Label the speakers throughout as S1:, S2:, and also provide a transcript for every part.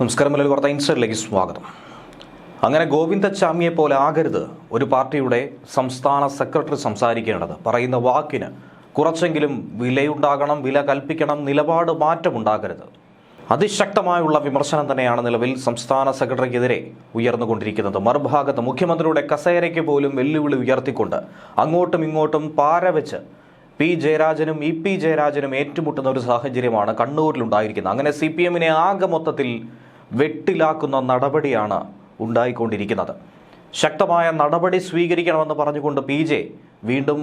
S1: നമസ്കാരം മലയാളി വാർത്ത ഇൻസൈഡിലേക്ക് സ്വാഗതം. അങ്ങനെ ഗോവിന്ദച്ചാമിയെ പോലെ ആകരുത് ഒരു പാർട്ടിയുടെ സംസ്ഥാന സെക്രട്ടറി സംസാരിക്കേണ്ടത്. പറയുന്ന വാക്കിന് കുറച്ചെങ്കിലും വിലയുണ്ടാകണം വില കൽപ്പിക്കണം നിലപാട് മാറ്റമുണ്ടാകരുത് അതിശക്തമായുള്ള വിമർശനം തന്നെയാണ് നിലവിൽ സംസ്ഥാന സെക്രട്ടറിക്കെതിരെ ഉയർന്നുകൊണ്ടിരിക്കുന്നത്. മറുഭാഗത്ത് മുഖ്യമന്ത്രിയുടെ കസേരയ്ക്ക് പോലും വെല്ലുവിളി ഉയർത്തിക്കൊണ്ട് അങ്ങോട്ടും ഇങ്ങോട്ടും പാരവെച്ച് പി ജയരാജനും ഇ പി ജയരാജനും ഏറ്റുമുട്ടുന്ന ഒരു സാഹചര്യമാണ് കണ്ണൂരിലുണ്ടായിരിക്കുന്നത്. അങ്ങനെ സി പി എമ്മിനെ ആകെ മൊത്തത്തിൽ വെട്ടിലാക്കുന്ന നടപടിയാണ് ഉണ്ടായിക്കൊണ്ടിരിക്കുന്നത്. ശക്തമായ നടപടി സ്വീകരിക്കണമെന്ന് പറഞ്ഞുകൊണ്ട് പി ജെ വീണ്ടും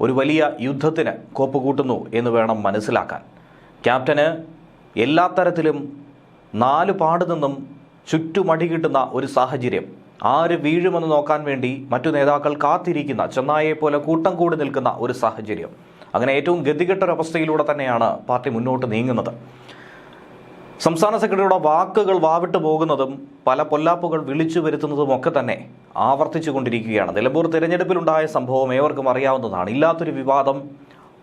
S1: ഒരു വലിയ യുദ്ധത്തിന് കോപ്പുകൂട്ടുന്നു എന്ന് വേണം മനസ്സിലാക്കാൻ. ക്യാപ്റ്റന് എല്ലാ തരത്തിലും നാല് പാട് നിന്നും ചുറ്റുമടി കിട്ടുന്ന ഒരു സാഹചര്യം. ആര് വീഴുമെന്ന് നോക്കാൻ വേണ്ടി മറ്റു നേതാക്കൾ കാത്തിരിക്കുന്ന ചെന്നായെ പോലെ കൂട്ടം കൂടി നിൽക്കുന്ന ഒരു സാഹചര്യം. അങ്ങനെ ഏറ്റവും ഗതികെട്ടൊരവസ്ഥയിലൂടെ തന്നെയാണ് പാർട്ടി മുന്നോട്ട് നീങ്ങുന്നത്. സംസ്ഥാന സെക്രട്ടറിയുടെ വാക്കുകൾ വാവിട്ട് പോകുന്നതും പല പൊല്ലാപ്പുകൾ വിളിച്ചു വരുത്തുന്നതും ഒക്കെ തന്നെ ആവർത്തിച്ചു കൊണ്ടിരിക്കുകയാണ്. നിലമ്പൂർ തിരഞ്ഞെടുപ്പിലുണ്ടായ സംഭവം ഏവർക്കും അറിയാവുന്നതാണ്. ഇല്ലാത്തൊരു വിവാദം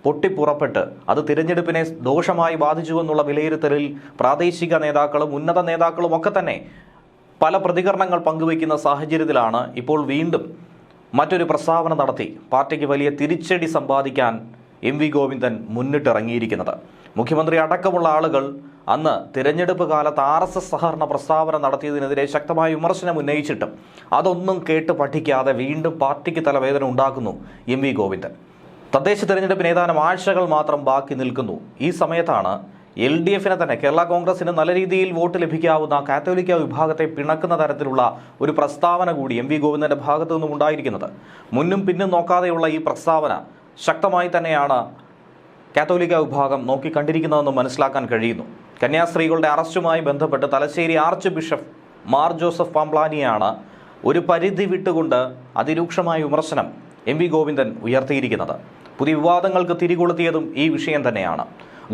S1: പൊട്ടിപ്പുറപ്പെട്ട് അത് തിരഞ്ഞെടുപ്പിനെ ദോഷമായി ബാധിച്ചു എന്നുള്ള വിലയിരുത്തലിൽ പ്രാദേശിക നേതാക്കളും ഉന്നത നേതാക്കളും ഒക്കെ തന്നെ പല പ്രതികരണങ്ങൾ പങ്കുവയ്ക്കുന്ന സാഹചര്യത്തിലാണ് ഇപ്പോൾ വീണ്ടും മറ്റൊരു പ്രസ്താവന നടത്തി. പാർട്ടിക്ക് വലിയ തിരിച്ചടി സമ്പാദിക്കാൻ എം വി ഗോവിന്ദൻ മുന്നിട്ടിറങ്ങിയിരിക്കുന്നത്. മുഖ്യമന്ത്രി അടക്കമുള്ള ആളുകൾ അന്ന് തിരഞ്ഞെടുപ്പ് കാലത്ത് ആർ എസ് എസ് സഹകരണ പ്രസ്താവന നടത്തിയതിനെതിരെ ശക്തമായ വിമർശനം ഉന്നയിച്ചിട്ടും അതൊന്നും കേട്ട് പഠിക്കാതെ വീണ്ടും പാർട്ടിക്ക് തലവേദന ഉണ്ടാക്കുന്നു എം വി ഗോവിന്ദൻ. തദ്ദേശ തെരഞ്ഞെടുപ്പിന് ഏതാനും ആഴ്ചകൾ മാത്രം ബാക്കി നിൽക്കുന്നു. ഈ സമയത്താണ് എൽ ഡി എഫിനെ തന്നെ കേരള കോൺഗ്രസിന് നല്ല രീതിയിൽ വോട്ട് ലഭിക്കാവുന്ന കാത്തോലിക്ക വിഭാഗത്തെ പിണക്കുന്ന തരത്തിലുള്ള ഒരു പ്രസ്താവന കൂടി എം വി ഗോവിന്ദന്റെ ഭാഗത്തു നിന്നും ഉണ്ടായിരിക്കുന്നത്. മുന്നും പിന്നും നോക്കാതെയുള്ള ഈ പ്രസ്താവന ശക്തമായി തന്നെയാണ് കാത്തോലിക്ക വിഭാഗം നോക്കിക്കണ്ടിരിക്കുന്നതെന്ന് മനസ്സിലാക്കാൻ കഴിയുന്നു. കന്യാസ്ത്രീകളുടെ അറസ്റ്റുമായി ബന്ധപ്പെട്ട് Thalassery archbishop Mar Joseph പാംപ്ലാനിയാണ് ഒരു പരിധി വിട്ടുകൊണ്ട് അതിരൂക്ഷമായ വിമർശനം എം വി ഗോവിന്ദൻ ഉയർത്തിയിരിക്കുന്നത്. പുതിയ വിവാദങ്ങൾക്ക് തിരികൊളുത്തിയതും ഈ വിഷയം തന്നെയാണ്.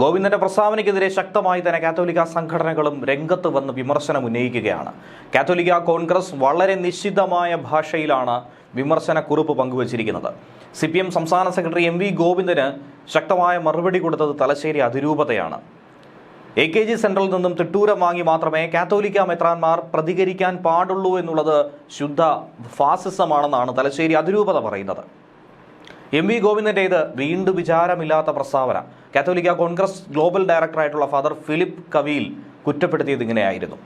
S1: ഗോവിന്ദന്റെ പ്രസ്താവനയ്ക്കെതിരെ ശക്തമായി തന്നെ കാത്തോലിക്ക സംഘടനകളും രംഗത്ത് വന്ന് വിമർശനം ഉന്നയിക്കുകയാണ്. കാത്തോലിക്ക കോൺഗ്രസ് വളരെ നിശ്ചിതമായ ഭാഷയിലാണ് വിമർശനക്കുറിപ്പ് പങ്കുവച്ചിരിക്കുന്നത്. സി പി എം സംസ്ഥാന സെക്രട്ടറി എം വി ഗോവിന്ദന് ശക്തമായ മറുപടി കൊടുത്തത് തലശ്ശേരി അതിരൂപതയാണ്. എ കെ ജി സെൻട്രലിൽ നിന്നും തിട്ടൂരം വാങ്ങി മാത്രമേ കാത്തോലിക്ക മെത്രാന്മാർ പ്രതികരിക്കാൻ പാടുള്ളൂ എന്നുള്ളത് ശുദ്ധ ഫാസിസമാണെന്നാണ് തലശ്ശേരി അതിരൂപത പറയുന്നത്. എം വി ഗോവിന്ദന്റേത് വീണ്ടും വിചാരമില്ലാത്ത പ്രസ്താവന. കാത്തോലിക്ക കോൺഗ്രസ് ഗ്ലോബൽ ഡയറക്ടറായിട്ടുള്ള ഫാദർ ഫിലിപ്പ് കവിയിൽ കുറ്റപ്പെടുത്തിയത് ഇങ്ങനെയായിരുന്നു.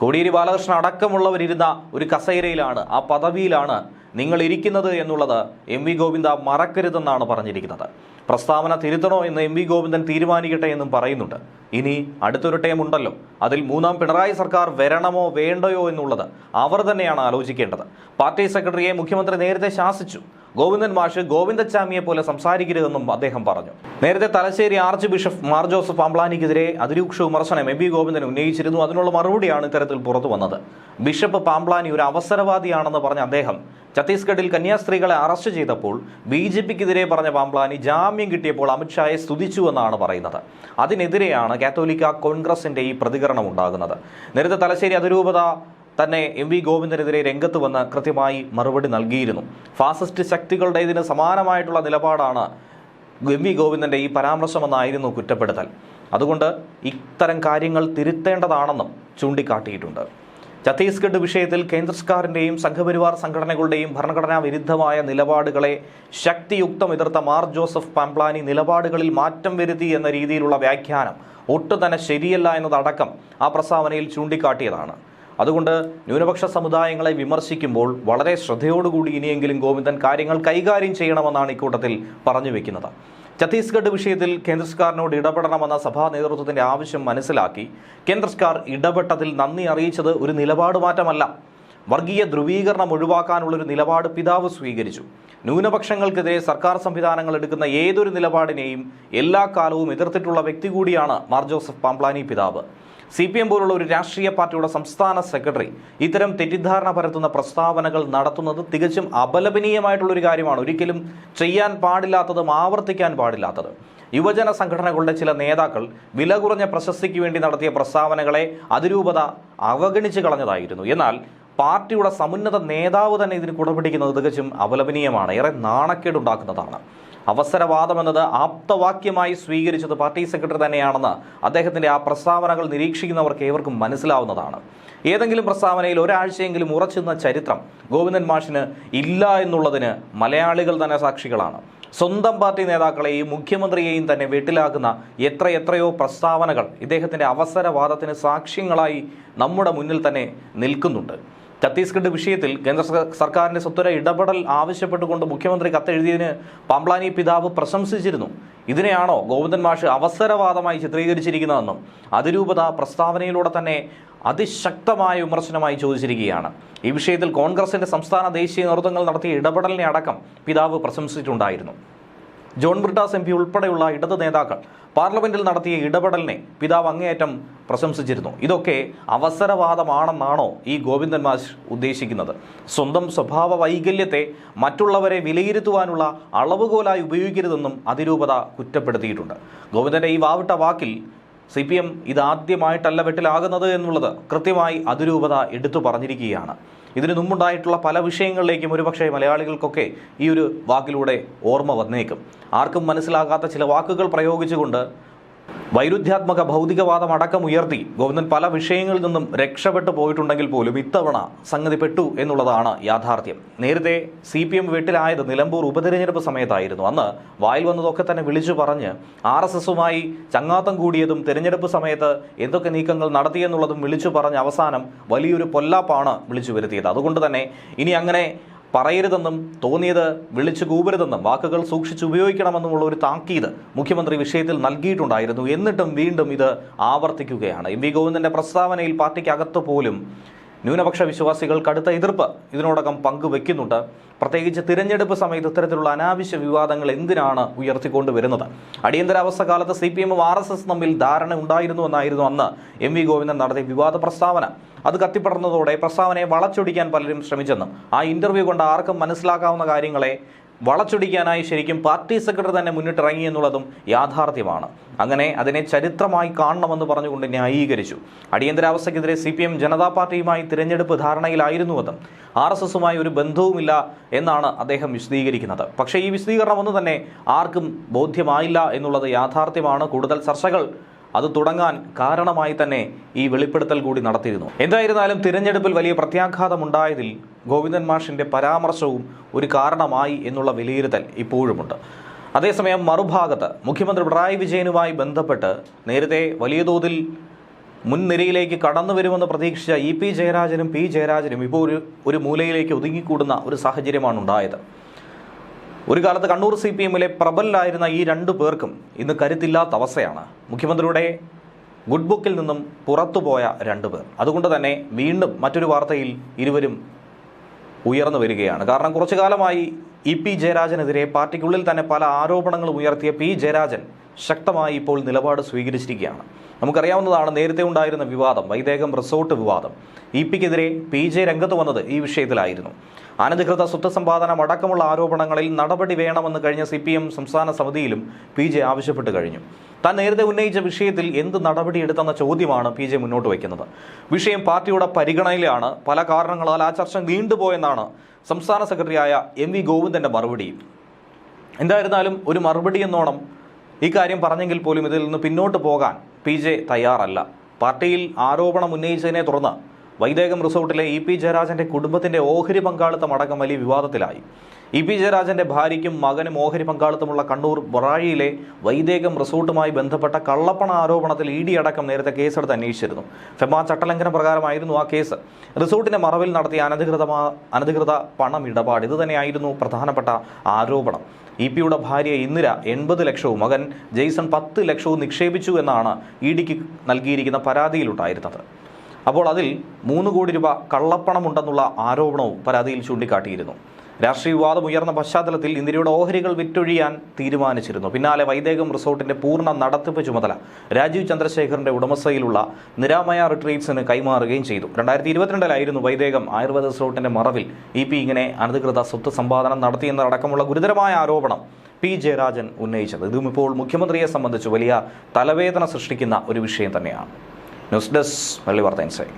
S1: കോടിയേരി ബാലകൃഷ്ണൻ അടക്കമുള്ളവരിരുന്ന ഒരു കസേരയിലാണ് ആ പദവിയിലാണ് നിങ്ങൾ ഇരിക്കുന്നത് എന്നുള്ളത് എം വി ഗോവിന്ദ മറക്കരുതെന്നാണ് പറഞ്ഞിരിക്കുന്നത്. പ്രസ്താവന തിരുത്തണോ എന്ന് എം വി ഗോവിന്ദൻ തീരുമാനിക്കട്ടെ എന്നും പറയുന്നുണ്ട്. ഇനി അടുത്തൊരു ടൈം ഉണ്ടല്ലോ. അതിൽ മൂന്നാം പിണറായി സർക്കാർ വരണമോ വേണ്ടയോ എന്നുള്ളത് അവർ തന്നെയാണ് ആലോചിക്കേണ്ടത്. പാർട്ടി സെക്രട്ടറിയെ മുഖ്യമന്ത്രി നേരത്തെ ശാസിച്ചു. ഗോവിന്ദൻ മാഷ് ഗോവിന്ദച്ചാമിയെ പോലെ സംസാരിക്കരുതെന്നും അദ്ദേഹം പറഞ്ഞു. നേരത്തെ Thalassery archbishop Mar Joseph പാമ്പ്ലാനിക്കെതിരെ അതിരൂക്ഷ വിമർശനം എം ബി ഗോവിന്ദൻ ഉന്നയിച്ചിരുന്നു. അതിനുള്ള മറുപടിയാണ് ഇത്തരത്തിൽ പുറത്തു വന്നത്. ബിഷപ്പ് പാംപ്ലാനി ഒരു അവസരവാദിയാണെന്ന് പറഞ്ഞ അദ്ദേഹം ഛത്തീസ്ഗഡിൽ കന്യാസ്ത്രീകളെ അറസ്റ്റ് ചെയ്തപ്പോൾ ബി ജെ പിക്കെതിരെ പറഞ്ഞ പാംപ്ലാനി ജാമ്യം കിട്ടിയപ്പോൾ അമിത്ഷായെ സ്തുതിച്ചു എന്നാണ് പറയുന്നത്. അതിനെതിരെയാണ് കാത്തോലിക്ക കോൺഗ്രസിന്റെ ഈ പ്രതികരണം ഉണ്ടാകുന്നത്. നേരത്തെ തലശ്ശേരി അതിരൂപത തന്നെ എം വി ഗോവിന്ദനെതിരെ രംഗത്ത് വന്ന് കൃത്യമായി മറുപടി നൽകിയിരുന്നു. ഫാസിസ്റ്റ് ശക്തികളുടെ ഇതിന് സമാനമായിട്ടുള്ള നിലപാടാണ് എം വി ഗോവിന്ദന്റെ ഈ പരാമർശമെന്നായിരുന്നു കുറ്റപ്പെടുത്തൽ. അതുകൊണ്ട് ഇത്തരം കാര്യങ്ങൾ തിരുത്തേണ്ടതാണെന്നും ചൂണ്ടിക്കാട്ടിയിട്ടുണ്ട്. ഛത്തീസ്ഗഡ് വിഷയത്തിൽ കേന്ദ്ര സർക്കാരിന്റെയും സംഘപരിവാർ സംഘടനകളുടെയും ഭരണഘടനാ വിരുദ്ധമായ നിലപാടുകളെ ശക്തിയുക്തം എതിർത്ത മാർ ജോസഫ് പാംപ്ലാനി നിലപാടുകളിൽ മാറ്റം വരുത്തി എന്ന രീതിയിലുള്ള വ്യാഖ്യാനം ഒട്ടും തന്നെ ശരിയല്ല എന്നതടക്കം ആ പ്രസ്താവനയിൽ ചൂണ്ടിക്കാട്ടിയതാണ്. അതുകൊണ്ട് ന്യൂനപക്ഷ സമുദായങ്ങളെ വിമർശിക്കുമ്പോൾ വളരെ ശ്രദ്ധയോടുകൂടി ഇനിയെങ്കിലും ഗോവിന്ദൻ കാര്യങ്ങൾ കൈകാര്യം ചെയ്യണമെന്നാണ് ഇക്കൂട്ടത്തിൽ പറഞ്ഞു വെക്കുന്നത്. ഛത്തീസ്ഗഡ് വിഷയത്തിൽ കേന്ദ്ര സർക്കാരിനോട് ഇടപെടണമെന്ന സഭാ നേതൃത്വത്തിന്റെ ആവശ്യം മനസ്സിലാക്കി കേന്ദ്ര സർക്കാർ ഇടപെട്ടതിൽ നന്ദി അറിയിച്ചത് ഒരു നിലപാട് മാറ്റമല്ല. വർഗീയ ധ്രുവീകരണം ഒഴിവാക്കാനുള്ളൊരു നിലപാട് പിതാവ് സ്വീകരിച്ചു. ന്യൂനപക്ഷങ്ങൾക്കെതിരെ സർക്കാർ സംവിധാനങ്ങൾ എടുക്കുന്ന ഏതൊരു നിലപാടിനെയും എല്ലാ കാലവും എതിർത്തിട്ടുള്ള വ്യക്തി കൂടിയാണ് മാർ ജോസഫ് പാംപ്ലാനി പിതാവ്. സി പി എം പോലുള്ള ഒരു രാഷ്ട്രീയ പാർട്ടിയുടെ സംസ്ഥാന സെക്രട്ടറി ഇത്തരം തെറ്റിദ്ധാരണ പരത്തുന്ന പ്രസ്താവനകൾ നടത്തുന്നത് തികച്ചും അപലപനീയമായിട്ടുള്ളൊരു കാര്യമാണ്. ഒരിക്കലും ചെയ്യാൻ പാടില്ലാത്തതും ആവർത്തിക്കാൻ പാടില്ലാത്തത്. യുവജന സംഘടനകളുടെ ചില നേതാക്കൾ വില കുറഞ്ഞ പ്രശസ്തിക്ക് വേണ്ടി നടത്തിയ പ്രസ്താവനകളെ അതിരൂപത അവഗണിച്ച് കളഞ്ഞതായിരുന്നു. എന്നാൽ പാർട്ടിയുടെ സമുന്നത നേതാവ് തന്നെ ഇതിന് കുടപിടിക്കുന്നത് തികച്ചും അപലപനീയമാണ്. ഏറെ നാണക്കേടുണ്ടാക്കുന്നതാണ്. അവസരവാദം എന്നത് ആപ്തവാക്യമായി സ്വീകരിച്ചത് പാർട്ടി സെക്രട്ടറി തന്നെയാണെന്ന് അദ്ദേഹത്തിന്റെ ആ പ്രസ്താവനകൾ നിരീക്ഷിക്കുന്നവർക്ക് ഏവർക്കും മനസ്സിലാവുന്നതാണ്. ഏതെങ്കിലും പ്രസ്താവനയിൽ ഒരാഴ്ചയെങ്കിലും ഉറച്ചുന്ന ചരിത്രം ഗോവിന്ദൻ മാഷിന് ഇല്ല എന്നുള്ളതിന് മലയാളികൾ തന്നെ സാക്ഷികളാണ്. സ്വന്തം പാർട്ടി നേതാക്കളെയും മുഖ്യമന്ത്രിയെയും തന്നെ വീട്ടിലാക്കുന്ന എത്ര എത്രയോ പ്രസ്താവനകൾ ഇദ്ദേഹത്തിന്റെ അവസരവാദത്തിന് സാക്ഷ്യങ്ങളായി നമ്മുടെ മുന്നിൽ തന്നെ നിൽക്കുന്നുണ്ട്. ഛത്തീസ്ഗഡ് വിഷയത്തിൽ കേന്ദ്ര സർക്കാരിന്റെ സ്വത്വര ഇടപെടൽ ആവശ്യപ്പെട്ടുകൊണ്ട് മുഖ്യമന്ത്രി കത്തെഴുതിയതിന് പാംപ്ലാനി പിതാവ് പ്രശംസിച്ചിരുന്നു. ഇതിനെയാണോ ഗോവിന്ദൻ മാഷ് അവസരവാദമായി ചിത്രീകരിച്ചിരിക്കുന്നതെന്നും അതിരൂപത പ്രസ്താവനയിലൂടെ തന്നെ അതിശക്തമായ വിമർശനമായി ചോദിച്ചിരിക്കുകയാണ്. ഈ വിഷയത്തിൽ കോൺഗ്രസിന്റെ സംസ്ഥാന ദേശീയ നേതൃത്വങ്ങൾ നടത്തിയ ഇടപെടലിനെ അടക്കം പിതാവ് പ്രശംസിച്ചിട്ടുണ്ടായിരുന്നു. ജോൺ ബ്രിട്ടാസ് എം പി ഉൾപ്പെടെയുള്ള ഇടത് നേതാക്കൾ പാർലമെന്റിൽ നടത്തിയ ഇടപെടലിനെ പിതാവ് അങ്ങേയറ്റം പ്രശംസിച്ചിരുന്നു. ഇതൊക്കെ അവസരവാദമാണെന്നാണോ ഈ ഗോവിന്ദൻ മാഷ് ഉദ്ദേശിക്കുന്നത്? സ്വന്തം സ്വഭാവ വൈകല്യത്തെ മറ്റുള്ളവരെ വിലയിരുത്തുവാനുള്ള അളവുകോലായി ഉപയോഗിക്കരുതെന്നും അതിരൂപത കുറ്റപ്പെടുത്തിയിട്ടുണ്ട്. ഗോവിന്ദന്റെ ഈ വാവിട്ട വാക്കിൽ സി പി എം ഇതാദ്യമായിട്ടല്ല വെട്ടിലാകുന്നത് എന്നുള്ളത് കൃത്യമായി അതിരൂപത എടുത്തു പറഞ്ഞിരിക്കുകയാണ്. ഇതിനു മുമ്പുണ്ടായിട്ടുള്ള പല വിഷയങ്ങളിലേക്കും ഒരുപക്ഷെ മലയാളികൾക്കൊക്കെ ഈ ഒരു വാക്കിലൂടെ ഓർമ്മ വന്നേക്കും. ആർക്കും മനസ്സിലാകാത്ത ചില വാക്കുകൾ പ്രയോഗിച്ചുകൊണ്ട് വൈരുദ്ധ്യാത്മക ഭൗതികവാദം അടക്കം ഉയർത്തി ഗോവിന്ദൻ പല വിഷയങ്ങളിൽ നിന്നും രക്ഷപ്പെട്ടു പോയിട്ടുണ്ടെങ്കിൽ പോലും ഇത്തവണ സംഗതി പെട്ടു എന്നുള്ളതാണ് യാഥാർത്ഥ്യം. നേരത്തെ സി പി എം വീട്ടിലായത് നിലമ്പൂർ ഉപതെരഞ്ഞെടുപ്പ് സമയത്തായിരുന്നു. അന്ന് വായിൽ വന്നതൊക്കെ തന്നെ വിളിച്ചു പറഞ്ഞ് ആർ എസ് എസുമായി ചങ്ങാത്തം കൂടിയതും തെരഞ്ഞെടുപ്പ് സമയത്ത് എന്തൊക്കെ നീക്കങ്ങൾ നടത്തിയെന്നുള്ളതും വിളിച്ചു പറഞ്ഞ് അവസാനം വലിയൊരു പൊല്ലാപ്പാണ് വിളിച്ചു വരുത്തിയത്. അതുകൊണ്ട് തന്നെ ഇനി അങ്ങനെ പറയരുതെന്നും തോന്നിയത് വിളിച്ചു കൂപരുതെന്നും വാക്കുകൾ സൂക്ഷിച്ച് ഉപയോഗിക്കണമെന്നുമുള്ള ഒരു താക്കീത് മുഖ്യമന്ത്രി വിഷയത്തിൽ നൽകിയിട്ടുണ്ടായിരുന്നു. എന്നിട്ടും വീണ്ടും ഇത് ആവർത്തിക്കുകയാണ്. എം വി ഗോവിന്ദന്റെ പ്രസ്താവനയിൽ പാർട്ടിക്കകത്ത് പോലും ന്യൂനപക്ഷ വിശ്വാസികൾ കടുത്ത എതിർപ്പ് ഇതിനോടകം പങ്കുവെക്കുന്നുണ്ട്. പ്രത്യേകിച്ച് തിരഞ്ഞെടുപ്പ് സമയത്ത് ഇത്തരത്തിലുള്ള അനാവശ്യ വിവാദങ്ങൾ എന്തിനാണ് ഉയർത്തിക്കൊണ്ടുവരുന്നത് അടിയന്തരാവസ്ഥ കാലത്ത് സി പി എമ്മും ആർ എസ് എസ് തമ്മിൽ ധാരണ അന്ന് എം വി ഗോവിന്ദൻ നടത്തിയ വിവാദ പ്രസ്താവന. അത് കത്തിപ്പടർന്നതോടെ പ്രസ്താവനയെ വളച്ചൊടിക്കാൻ പലരും ശ്രമിച്ചെന്നും ആ ഇന്റർവ്യൂ കൊണ്ട് ആർക്കും മനസ്സിലാക്കാവുന്ന കാര്യങ്ങളെ വളച്ചൊടിക്കാനായി ശരിക്കും പാർട്ടി സെക്രട്ടറി തന്നെ മുന്നിട്ടിറങ്ങി എന്നുള്ളതും യാഥാർത്ഥ്യമാണ്. അങ്ങനെ അതിനെ ചരിത്രമായി കാണണമെന്ന് പറഞ്ഞുകൊണ്ട് ന്യായീകരിച്ചു. അടിയന്തരാവസ്ഥയ്ക്കെതിരെ സി പി എം ജനതാ പാർട്ടിയുമായി തിരഞ്ഞെടുപ്പ് ധാരണയിലായിരുന്നുവെന്നും ആർ എസ് എസുമായി ഒരു ബന്ധവുമില്ല എന്നാണ് അദ്ദേഹം വിശദീകരിക്കുന്നത്. പക്ഷേ ഈ വിശദീകരണം ഒന്നും തന്നെ ആർക്കും ബോധ്യമായില്ല എന്നുള്ളത് യാഥാർത്ഥ്യമാണ്. കൂടുതൽ ചർച്ചകൾ അത് തുടങ്ങാൻ കാരണമായി തന്നെ ഈ വെളിപ്പെടുത്തൽ കൂടി നടത്തിയിരുന്നു. എന്തായിരുന്നാലും തിരഞ്ഞെടുപ്പിൽ വലിയ പ്രത്യാഘാതം ഉണ്ടായതിൽ ഗോവിന്ദൻ മാഷിന്റെ പരാമർശവും ഒരു കാരണമായി എന്നുള്ള വിലയിരുത്തൽ ഇപ്പോഴുമുണ്ട്. അതേസമയം മറുഭാഗത്ത് മുഖ്യമന്ത്രി പിണറായി വിജയനുമായി ബന്ധപ്പെട്ട് നേരത്തെ വലിയ തോതിൽ മുൻനിരയിലേക്ക് കടന്നു വരുമെന്ന് പ്രതീക്ഷിച്ച ഇ പി ജയരാജനും പി ജയരാജനും ഇപ്പോൾ ഒരു ഒരു മൂലയിലേക്ക് ഒതുങ്ങിക്കൂടുന്ന ഒരു സാഹചര്യമാണ് ഉണ്ടായത്. ഒരു കാലത്ത് കണ്ണൂർ സി പി എമ്മിലെ പ്രബലായിരുന്ന ഈ രണ്ടു പേർക്കും ഇന്ന് കരുത്തില്ലാത്ത അവസ്ഥയാണ്. മുഖ്യമന്ത്രിയുടെ ഗുഡ് ബുക്കിൽ നിന്നും പുറത്തുപോയ രണ്ടു പേർ. അതുകൊണ്ട് തന്നെ വീണ്ടും മറ്റൊരു വാർത്തയിൽ ഇരുവരും ഉയർന്നു വരികയാണ്. കാരണം കുറച്ചു കാലമായി ഇ പി ജയരാജനെതിരെ പാർട്ടിക്കുള്ളിൽ തന്നെ പല ആരോപണങ്ങളും ഉയർത്തിയ പി ജയരാജൻ ശക്തമായി ഇപ്പോൾ നിലപാട് സ്വീകരിച്ചിരിക്കുകയാണ്. നമുക്കറിയാവുന്നതാണ് നേരത്തെ ഉണ്ടായിരുന്ന വിവാദം വൈദേഹം റിസോർട്ട് വിവാദം. ഇ പിക്കെതിരെ പി ജെ രംഗത്ത് വന്നത് ഈ വിഷയത്തിലായിരുന്നു. അനധികൃത സ്വത്ത് സമ്പാദനം അടക്കമുള്ള ആരോപണങ്ങളിൽ നടപടി വേണമെന്ന് കഴിഞ്ഞ സി സംസ്ഥാന സമിതിയിലും പി ആവശ്യപ്പെട്ട് കഴിഞ്ഞു. താൻ നേരത്തെ ഉന്നയിച്ച വിഷയത്തിൽ എന്ത് നടപടിയെടുത്തെന്ന ചോദ്യമാണ് പി ജെ മുന്നോട്ട് വയ്ക്കുന്നത്. വിഷയം പാർട്ടിയുടെ പരിഗണനയിലാണ്. പല കാരണങ്ങളാൽ ആ ചർച്ച നീണ്ടുപോയെന്നാണ് സംസ്ഥാന സെക്രട്ടറിയായ എം വി ഗോവിന്ദന്റെ മറുപടി. എന്തായിരുന്നാലും ഒരു മറുപടി എന്നോണം ഇക്കാര്യം പറഞ്ഞെങ്കിൽ പോലും ഇതിൽ നിന്ന് പിന്നോട്ട് പോകാൻ പി ജെ തയ്യാറല്ല. പാർട്ടിയിൽ ആരോപണം ഉന്നയിച്ചതിനെ തുടർന്ന് വൈദേകം റിസോർട്ടിലെ ഇ പി ജയരാജന്റെ കുടുംബത്തിന്റെ ഓഹരി പങ്കാളിത്തം അടക്കം വലിയ വിവാദത്തിലായി. ഇ പി ജയരാജന്റെ ഭാര്യയ്ക്കും മകനും ഓഹരി പങ്കാളിത്തമുള്ള കണ്ണൂർ ബൊറാഴിയിലെ വൈദേകം റിസോർട്ടുമായി ബന്ധപ്പെട്ട കള്ളപ്പണ ആരോപണത്തിൽ ഇ ഡി അടക്കം നേരത്തെ കേസെടുത്ത് അന്വേഷിച്ചിരുന്നു. ഫെമാ ചട്ടലംഘന പ്രകാരമായിരുന്നു ആ കേസ്. റിസോർട്ടിന്റെ മറവിൽ നടത്തിയ അനധികൃത അനധികൃത പണം ഇടപാട് ഇത് തന്നെയായിരുന്നു പ്രധാനപ്പെട്ട ആരോപണം. ഇ പിയുടെ ഭാര്യ ഇന്ദിര എൺപത് ലക്ഷവും മകൻ ജെയ്സൺ പത്ത് ലക്ഷവും നിക്ഷേപിച്ചു എന്നാണ് ഇ ഡിക്ക് നൽകിയിരിക്കുന്ന പരാതിയിലുണ്ടായിരുന്നത്. അപ്പോൾ അതിൽ മൂന്ന് കോടി രൂപ കള്ളപ്പണമുണ്ടെന്നുള്ള ആരോപണവും പരാതിയിൽ ചൂണ്ടിക്കാട്ടിയിരുന്നു. രാഷ്ട്രീയ വിവാദം ഉയർന്ന പശ്ചാത്തലത്തിൽ ഇന്ദിരയുടെ ഓഹരികൾ വിറ്റൊഴിയാൻ തീരുമാനിച്ചിരുന്നു. പിന്നാലെ വൈദേകം റിസോർട്ടിന്റെ പൂർണ നടത്തിപ്പ് ചുമതല രാജീവ് ചന്ദ്രശേഖറിന്റെ ഉടമസ്ഥയിലുള്ള നിരാമയ റിട്രീറ്റ്സിന് കൈമാറുകയും ചെയ്തു. രണ്ടായിരത്തി ഇരുപത്തിരണ്ടിലായിരുന്നു വൈദേകം ആയുർവേദ റിസോർട്ടിന്റെ മറവിൽ ഇ പി ഇങ്ങനെ അനധികൃത സ്വത്ത് സമ്പാദനം നടത്തിയെന്നടക്കമുള്ള ഗുരുതരമായ ആരോപണം പി ജയരാജൻ ഉന്നയിച്ചത്. ഇതും ഇപ്പോൾ മുഖ്യമന്ത്രിയെ സംബന്ധിച്ച് വലിയ തലവേദന സൃഷ്ടിക്കുന്ന ഒരു വിഷയം തന്നെയാണ്. ന്യൂസ് ഡെസ്ക് വെള്ളി വാർത്ത ഇൻസൈറ്റ്